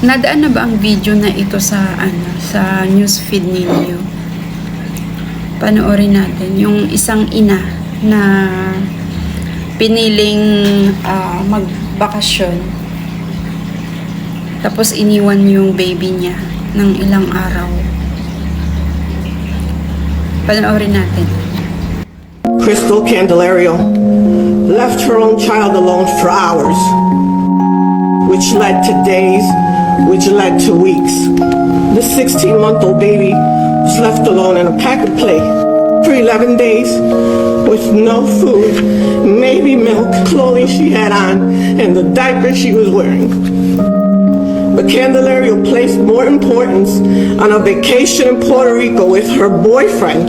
Nadaan na ba ang video na ito sa ano sa news feed ninyo? Panoorin natin yung isang ina na piniling ah, magbakasyon. Tapos iniwan yung baby niya ng ilang araw. Panoorin natin. Crystal Candelario left her own child alone for hours, which led to days, which led to weeks. The 16 month old baby was left alone in a pack of play for 11 days with no food, maybe milk, clothing she had on, and the diaper she was wearing. But Candelario placed more importance on a vacation in Puerto Rico with her boyfriend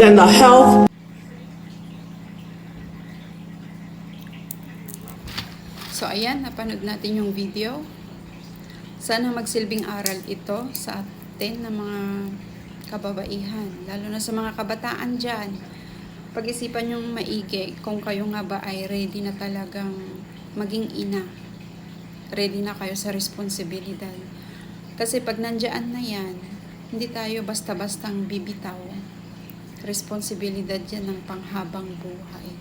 than the health So ayan, napanood natin yung video. Sana magsilbing aral ito sa atin ng mga kababaihan, lalo na sa mga kabataan dyan. Pag-isipan yung maigi kung kayo nga ba ay ready na talagang maging ina. Ready na kayo sa responsibilidad. Kasi pag nandyan na yan, hindi tayo basta-bastang bibitaw. Responsibilidad yan ng panghabang buhay.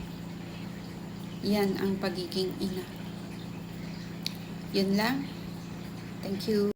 Yan ang pagiging ina. Yun lang. Thank you.